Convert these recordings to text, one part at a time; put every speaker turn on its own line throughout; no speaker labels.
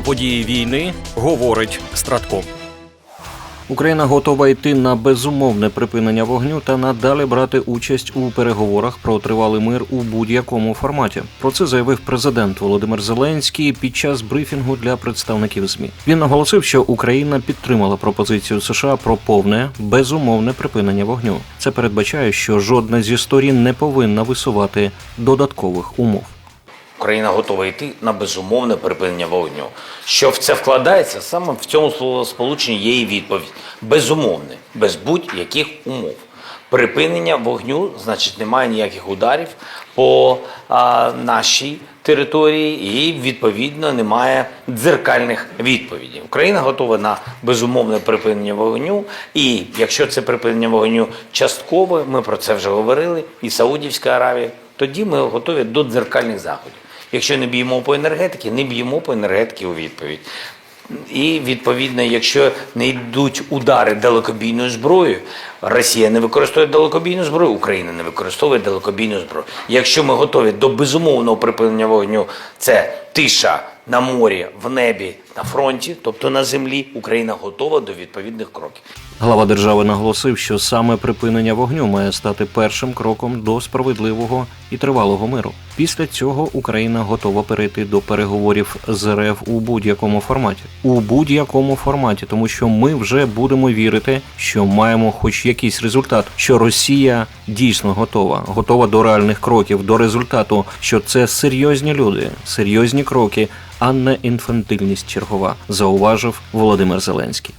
Про події війни говорить Стратко. Україна готова йти на безумовне припинення вогню та надалі брати участь у переговорах про тривалий мир у будь-якому форматі. Про це заявив президент Володимир Зеленський під час брифінгу для представників ЗМІ. Він наголосив, що Україна підтримала пропозицію США про повне безумовне припинення вогню. Це передбачає, що жодна зі сторін не повинна висувати додаткових умов.
Україна готова йти на безумовне припинення вогню. Що в це вкладається, саме в цьому словосполученні є і відповідь. Безумовне, без будь-яких умов. Припинення вогню, значить, немає ніяких ударів по а, нашій території і, відповідно, немає дзеркальних відповідей. Україна готова на безумовне припинення вогню. І якщо це припинення вогню часткове, ми про це вже говорили, і Саудівська Аравія, тоді ми готові до дзеркальних заходів. Якщо не б'ємо по енергетиці, не б'ємо по енергетиці у відповідь. І відповідно, якщо не йдуть удари далекобійною зброєю, Росія не використовує далекобійну зброю, Україна не використовує далекобійну зброю. Якщо ми готові до безумовного припинення вогню, це тиша на морі, в небі, на фронті, тобто на землі, Україна готова до відповідних кроків.
Глава держави наголосив, що саме припинення вогню має стати першим кроком до справедливого і тривалого миру. Після цього Україна готова перейти до переговорів з РФ у будь-якому форматі. У будь-якому форматі, тому що ми вже будемо вірити, що маємо хоч якийсь результат, що Росія дійсно готова, готова до реальних кроків, до результату, що це серйозні люди, серйозні кроки, а не інфантильність чергова, зауважив Володимир Зеленський.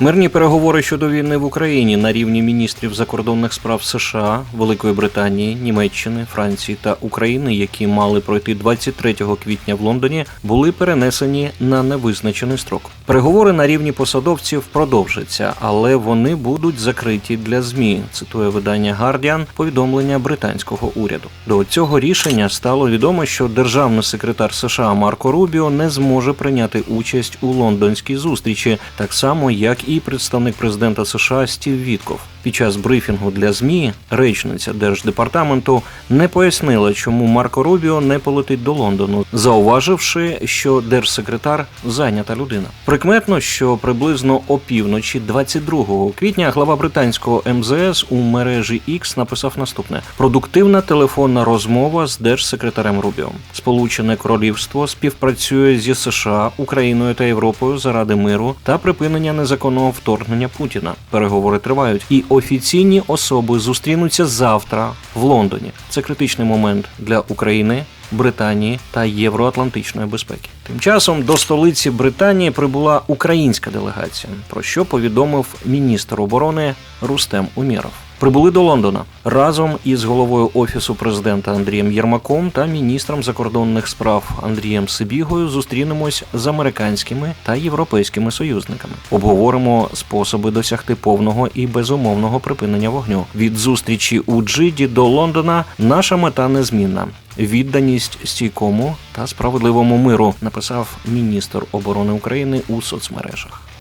Мирні переговори щодо війни в Україні на рівні міністрів закордонних справ США, Великої Британії, Німеччини, Франції та України, які мали пройти 23 квітня в Лондоні, були перенесені на невизначений строк. Переговори на рівні посадовців продовжаться, але вони будуть закриті для змі. Цитує видання Guardian повідомлення британського уряду. До цього рішення стало відомо, що державний секретар США Марко Рубіо не зможе прийняти участь у лондонській зустрічі, так само як і представник президента США Стів Вітков. Під час брифінгу для змі речниця держдепартаменту не пояснила, чому Марко Рубіо не полетить до Лондону, зауваживши, що держсекретар зайнята людина. Прикметно, що приблизно опівночі 22 квітня глава британського МЗС у мережі X написав наступне: продуктивна телефонна розмова з держсекретарем Рубіо. Сполучене Королівство співпрацює зі США, Україною та Європою заради миру та припинення незаконного вторгнення Путіна. Переговори тривають, і офіційні особи зустрінуться завтра в Лондоні. Це критичний момент для України. Британії та євроатлантичної безпеки. Тим часом до столиці Британії прибула українська делегація, про що повідомив міністр оборони Рустем Умєров. Прибули до Лондона разом із головою офісу президента Андрієм Єрмаком та міністром закордонних справ Андрієм Сибігою зустрінемось з американськими та європейськими союзниками. Обговоримо способи досягти повного і безумовного припинення вогню. Від зустрічі у Джиді до Лондона наша мета незмінна. Відданість стійкому та справедливому миру, написав міністр оборони України у соцмережах.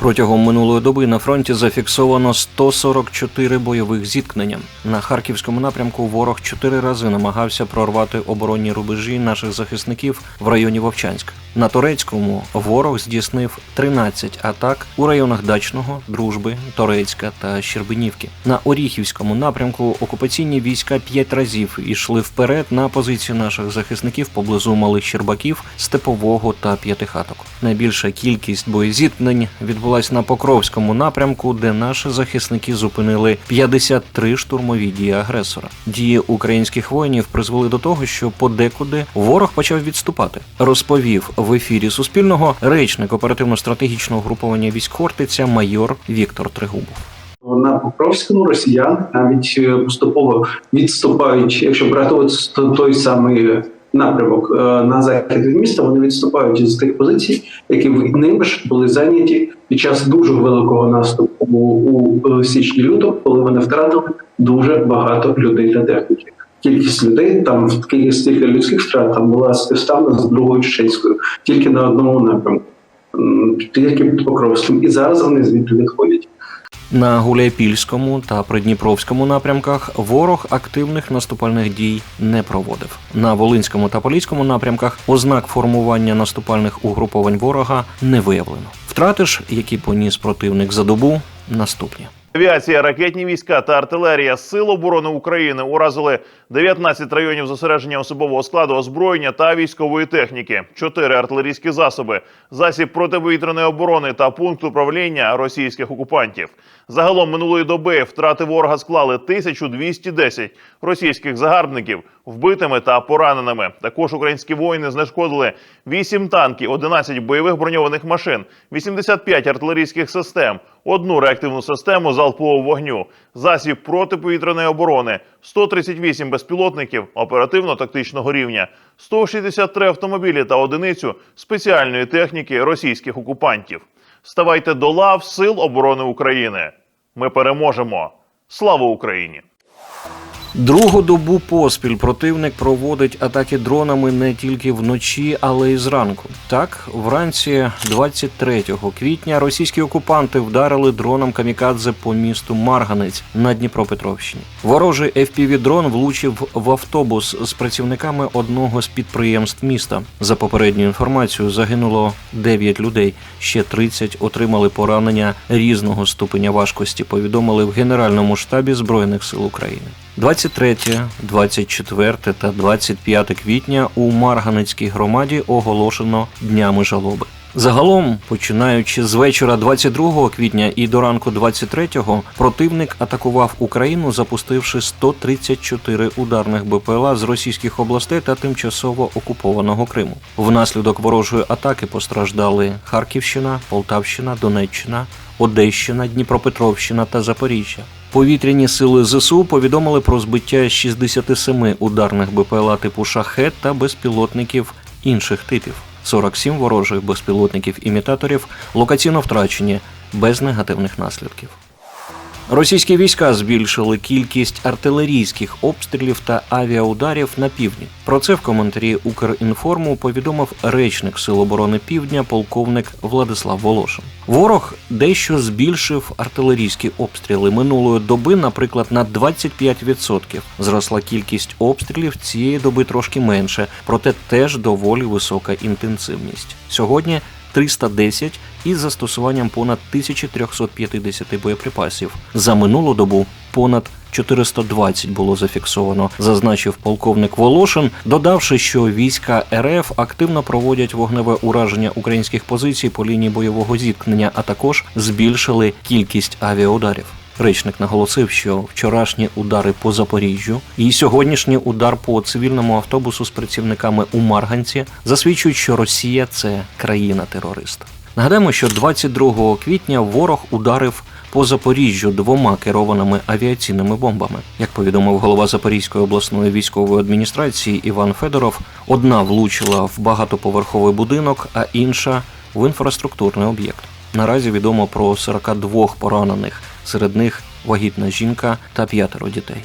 Протягом минулої доби на фронті зафіксовано 144 бойових зіткнення. На харківському напрямку ворог чотири рази намагався прорвати оборонні рубежі наших захисників в районі Вовчанська. На турецькому ворог здійснив 13 атак у районах Дачного, Дружби, Торецька та Щербинівки. На Оріхівському напрямку окупаційні війська п'ять разів ішли вперед на позиції наших захисників поблизу малих Щербаків, Степового та П'ятихаток. Найбільша кількість боєзіткнень відбулась на Покровському напрямку, де наші захисники зупинили 53 штурмові дії агресора. Дії українських воїнів призвели до того, що подекуди ворог почав відступати. Розповів в ефірі Суспільного речник оперативно-стратегічного груповання військ Хортиця майор Віктор Трегубов.
На Покровському росіяни навіть е, поступово відступають, якщо брати той самий напрямок е, на захід від міста, вони відступають із тих позицій, які ними ж були зайняті під час дуже великого наступу у січні лютому, коли вони втратили дуже багато людей та техніки. Кількість людей там кількість тільки людських втрат там була співставна з другою чеченською, тільки на одному напрямку, тільки під Покровським. І зараз вони звідти відходять.
На Гуляйпільському та Придніпровському напрямках ворог активних наступальних дій не проводив. На Волинському та Поліському напрямках ознак формування наступальних угруповань ворога не виявлено. Втрати ж, які поніс противник за добу, наступні.
Авіація, ракетні війська та артилерія Сил оборони України уразили 19 районів зосередження особового складу озброєння та військової техніки, 4 артилерійські засоби, засіб протиповітряної оборони та пункт управління російських окупантів. Загалом минулої доби втрати ворога склали 1210 російських загарбників вбитими та пораненими. Також українські воїни знешкодили 8 танків, 11 бойових броньованих машин, 85 артилерійських систем, одну реактивну систему залпового вогню, засіб протиповітряної оборони, 138 безпілотників оперативно-тактичного рівня, 163 автомобілі та одиницю спеціальної техніки російських окупантів. Ставайте до лав Сил оборони України. Ми переможемо. Слава Україні!
Другу добу поспіль противник проводить атаки дронами не тільки вночі, але й зранку. Так, вранці 23 квітня російські окупанти вдарили дроном камікадзе по місту Марганець на Дніпропетровщині. Ворожий FPV-дрон влучив в автобус з працівниками одного з підприємств міста. За попередньою інформацією, загинуло 9 людей, ще 30 отримали поранення різного ступеня важкості. Повідомили в Генеральному штабі Збройних сил України. 23, 24 та 25 квітня у Марганецькій громаді оголошено днями жалоби. Загалом, починаючи з вечора 22 квітня і до ранку 23-го, противник атакував Україну, запустивши 134 ударних БПЛА з російських областей та тимчасово окупованого Криму. Внаслідок ворожої атаки постраждали Харківщина, Полтавщина, Донеччина, Одещина, Дніпропетровщина та Запоріжжя. Повітряні сили ЗСУ повідомили про збиття 67 ударних БПЛА типу шахет та безпілотників інших типів. 47 ворожих безпілотників-імітаторів локаційно втрачені без негативних наслідків. Російські війська збільшили кількість артилерійських обстрілів та авіаударів на півдні. Про це в коментарі Укрінформу повідомив речник Сил оборони Півдня, полковник Владислав Волошин. Ворог дещо збільшив артилерійські обстріли минулої доби, наприклад, на 25%. Зросла кількість обстрілів цієї доби трошки менше, проте теж доволі висока інтенсивність. Сьогодні 310 із застосуванням понад 1350 боєприпасів. За минулу добу понад 420 було зафіксовано, зазначив полковник Волошин, додавши, що війська РФ активно проводять вогневе ураження українських позицій по лінії бойового зіткнення, а також збільшили кількість авіаударів. Речник наголосив, що вчорашні удари по Запоріжжю і сьогоднішній удар по цивільному автобусу з працівниками у Марганці засвідчують, що Росія це країна-терорист. Нагадаємо, що 22 квітня ворог ударив по Запоріжжю двома керованими авіаційними бомбами. Як повідомив голова Запорізької обласної військової адміністрації Іван Федоров, одна влучила в багатоповерховий будинок, а інша в інфраструктурний об'єкт. Наразі відомо про 42 поранених, серед них вагітна жінка та п'ятеро дітей.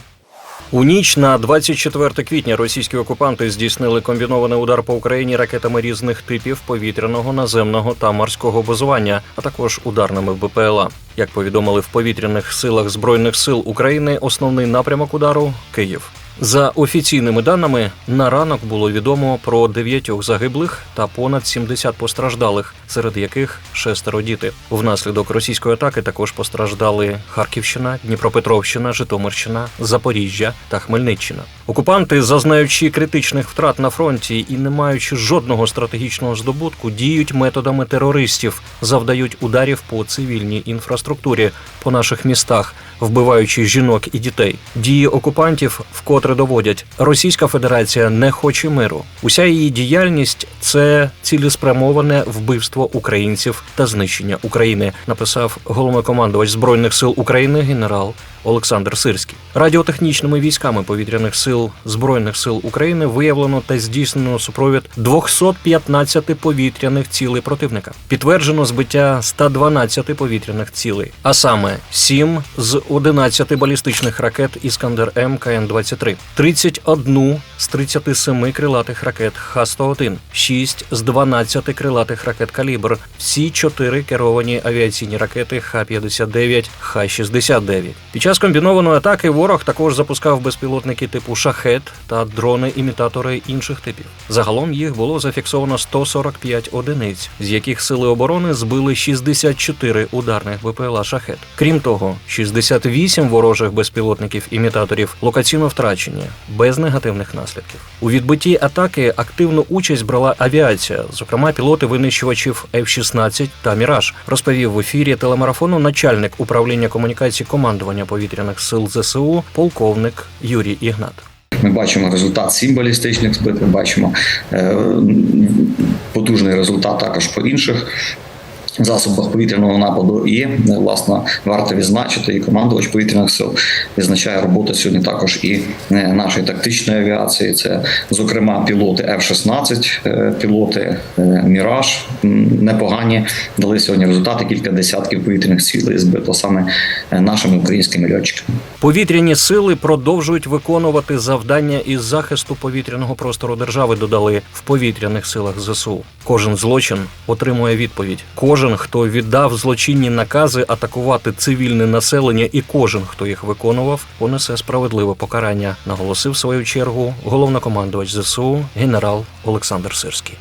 У ніч на 24 квітня російські окупанти здійснили комбінований удар по Україні ракетами різних типів повітряного, наземного та морського базування, а також ударними БПЛА. Як повідомили в повітряних силах збройних сил України, основний напрямок удару Київ. За офіційними даними, на ранок було відомо про дев'ятьох загиблих та понад 70 постраждалих, серед яких шестеро діти. Внаслідок російської атаки також постраждали Харківщина, Дніпропетровщина, Житомирщина, Запоріжжя та Хмельниччина. Окупанти, зазнаючи критичних втрат на фронті і не маючи жодного стратегічного здобутку, діють методами терористів, завдають ударів по цивільній інфраструктурі, по наших містах, вбиваючи жінок і дітей. Дії окупантів вкотре доводять, Російська Федерація не хоче миру. Уся її діяльність це цілеспрямоване вбивство українців та знищення України, написав головнокомандувач збройних сил України генерал Олександр Сирський. Радіотехнічними військами повітряних сил збройних сил України виявлено та здійснено супровід 215 повітряних цілей противника. Підтверджено збиття 112 повітряних цілей, а саме 7 з 11 балістичних ракет Іскандер М КН-23, 31 з 37 крилатих ракет Х-101, 6 з 12 крилатих ракет Калібр, всі 4 керовані авіаційні ракети Х-59, Х-69. Під час комбінованої атаки ворог також запускав безпілотники типу шахет та дрони-імітатори інших типів. Загалом їх було зафіксовано 145 одиниць, з яких сили оборони збили 64 ударних БПЛА шахет. Крім того, 68 ворожих безпілотників-імітаторів локаційно втрачені, без негативних наслідків. У відбитті атаки активну участь брала авіація, зокрема пілоти винищувачів F-16 та Міраж, розповів в ефірі телемарафону начальник управління комунікацій командування повітряних сил ЗСУ, полковник Юрій Ігнат.
Ми бачимо результат сім балістичних збитих, бачимо е, потужний результат також по інших. Засобах повітряного нападу і власне варто відзначити, і командувач повітряних сил відзначає роботу сьогодні також і е, нашої тактичної авіації. Це зокрема пілоти F-16, е, пілоти е, Міраж непогані дали сьогодні результати. Кілька десятків повітряних цілей збито саме нашими українськими льотчиками.
Повітряні сили продовжують виконувати завдання із захисту повітряного простору держави. Додали в повітряних силах ЗСУ. Кожен злочин отримує відповідь. Кожен, хто віддав злочинні накази атакувати цивільне населення, і кожен, хто їх виконував, понесе справедливе покарання. Наголосив свою чергу головнокомандувач ЗСУ генерал Олександр Сирський.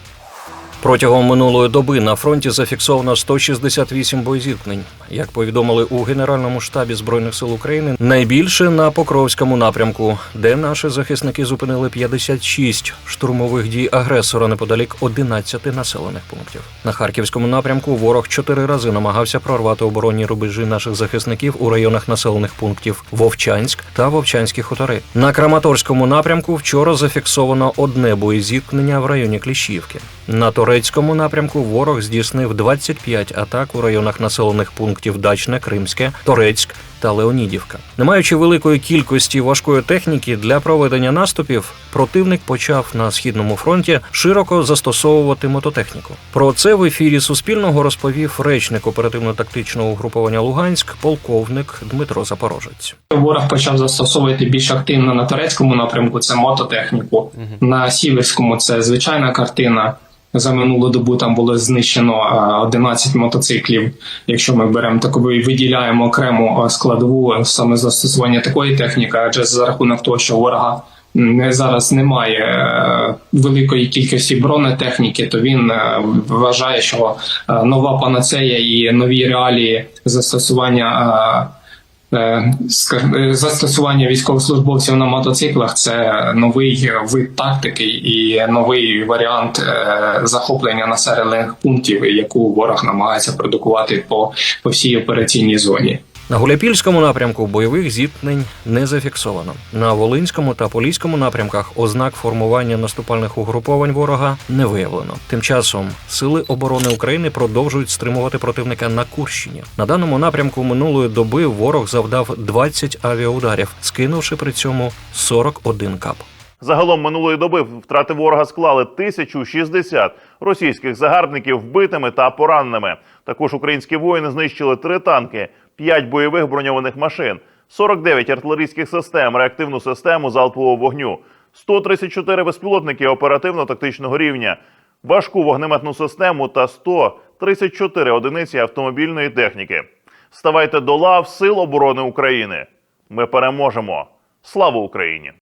Протягом минулої доби на фронті зафіксовано 168 боєзіткнень. Як повідомили у Генеральному штабі Збройних сил України, найбільше на Покровському напрямку, де наші захисники зупинили 56 штурмових дій агресора неподалік 11 населених пунктів. На харківському напрямку ворог чотири рази намагався прорвати оборонні рубежі наших захисників у районах населених пунктів Вовчанськ та Вовчанські хутори. На Краматорському напрямку вчора зафіксовано одне боєзіткнення в районі Кліщівки. На турецькому напрямку ворог здійснив 25 атак у районах населених пунктів Дачне, Кримське, Торецьк та Леонідівка. Не маючи великої кількості важкої техніки для проведення наступів, противник почав на східному фронті широко застосовувати мототехніку. Про це в ефірі Суспільного розповів речник оперативно-тактичного угруповання Луганськ, полковник Дмитро Запорожець.
Ворог почав застосовувати більш активно на турецькому напрямку. Це мототехніку. На сіверському це звичайна картина. За минулу добу там було знищено а, 11 мотоциклів. Якщо ми беремо таку виділяємо окрему складову саме застосування такої техніки, адже за рахунок того, що ворога м, зараз немає е, великої кількості бронетехніки, то він е, вважає, що е, нова панацея і нові реалії застосування. Е, Е, Застосування військовослужбовців на мотоциклах це новий вид тактики і новий варіант е, захоплення населених пунктів, яку ворог намагається продукувати по, по всій операційній зоні.
На Гуляпільському напрямку бойових зіткнень не зафіксовано. На Волинському та Поліському напрямках ознак формування наступальних угруповань ворога не виявлено. Тим часом сили оборони України продовжують стримувати противника на Курщині. На даному напрямку минулої доби ворог завдав 20 авіаударів, скинувши при цьому 41 кап.
Загалом минулої доби втрати ворога склали 1060 російських загарбників вбитими та пораненими. Також українські воїни знищили три танки, 5 бойових броньованих машин, 49 артилерійських систем, реактивну систему залпового вогню, 134 безпілотники оперативно-тактичного рівня, важку вогнеметну систему та 134 одиниці автомобільної техніки. Ставайте до лав Сил оборони України. Ми переможемо. Слава Україні!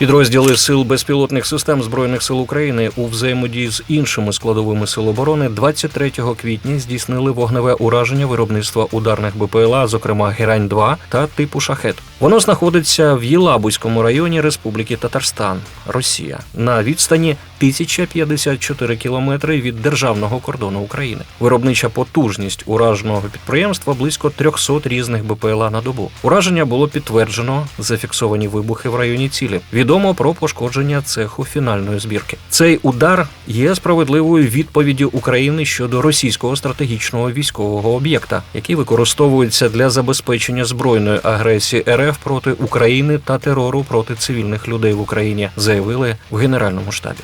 Підрозділи сил безпілотних систем збройних сил України у взаємодії з іншими складовими сил оборони 23 квітня здійснили вогневе ураження виробництва ударних БПЛА, зокрема Герань 2 та типу Шахет. Воно знаходиться в Єлабузькому районі Республіки Татарстан, Росія, на відстані 1054 кілометри від державного кордону України. Виробнича потужність ураженого підприємства близько 300 різних БПЛА на добу. Ураження було підтверджено, зафіксовані вибухи в районі цілі. Відомо про пошкодження цеху фінальної збірки. Цей удар є справедливою відповіддю України щодо російського стратегічного військового об'єкта, який використовується для забезпечення збройної агресії РФ проти України та терору проти цивільних людей в Україні, заявили в Генеральному штабі.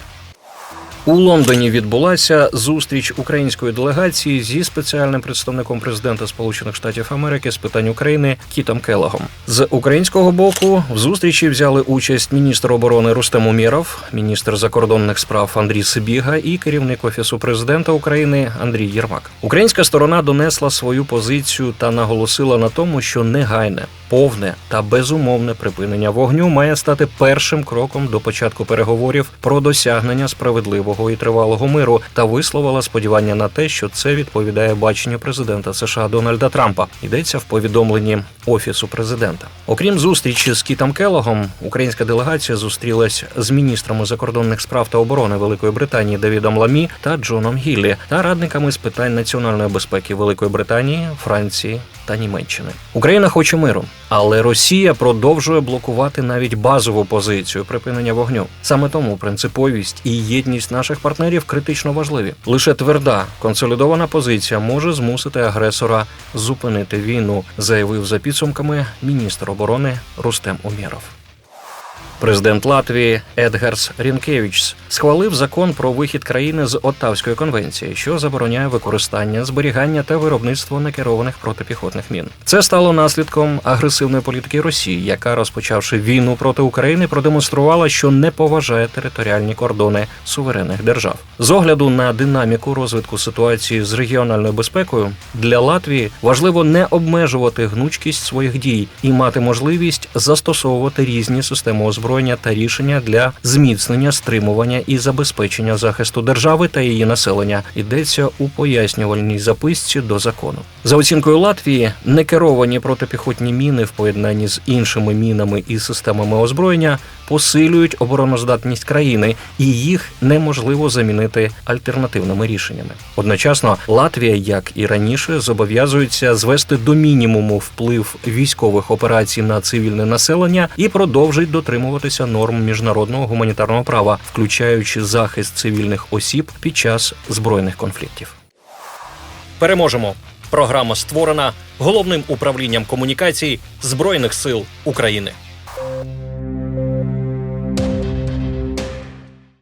У Лондоні відбулася зустріч української делегації зі спеціальним представником президента Сполучених Штатів Америки з питань України Кітом Келогом. З українського боку в зустрічі взяли участь міністр оборони Рустем Умєров, міністр закордонних справ Андрій Сибіга і керівник офісу президента України Андрій Єрмак. Українська сторона донесла свою позицію та наголосила на тому, що негайне, повне та безумовне припинення вогню має стати першим кроком до початку переговорів про досягнення справедливого і тривалого миру та висловила сподівання на те, що це відповідає баченню президента США Дональда Трампа. Йдеться в повідомленні офісу президента. Окрім зустрічі з Кітом Келогом, українська делегація зустрілась з міністрами закордонних справ та оборони Великої Британії Давідом Ламі та Джоном Гіллі та радниками з питань національної безпеки Великої Британії, Франції та Німеччини. Україна хоче миру, але Росія продовжує блокувати навіть базову позицію припинення вогню. Саме тому принциповість і єдність наших партнерів критично важливі. Лише тверда консолідована позиція може змусити агресора зупинити війну, заявив за підсумками міністр оборони Рустем Умєров. Президент Латвії Едгарс Рінкевичс схвалив закон про вихід країни з Оттавської конвенції, що забороняє використання, зберігання та виробництво некерованих протипіхотних мін. Це стало наслідком агресивної політики Росії, яка, розпочавши війну проти України, продемонструвала, що не поважає територіальні кордони суверенних держав. З огляду на динаміку розвитку ситуації з регіональною безпекою для Латвії важливо не обмежувати гнучкість своїх дій і мати можливість застосовувати різні системи озброєння та рішення для зміцнення, стримування і забезпечення захисту держави та її населення. Йдеться у пояснювальній записці до закону. За оцінкою Латвії, некеровані протипіхотні міни в поєднанні з іншими мінами і системами озброєння посилюють обороноздатність країни, і їх неможливо замінити альтернативними рішеннями. Одночасно, Латвія, як і раніше, зобов'язується звести до мінімуму вплив військових операцій на цивільне населення і продовжить дотримуватися норм міжнародного гуманітарного права, включаючи захист цивільних осіб під час збройних конфліктів. Переможемо. Програма створена головним управлінням комунікацій Збройних сил України.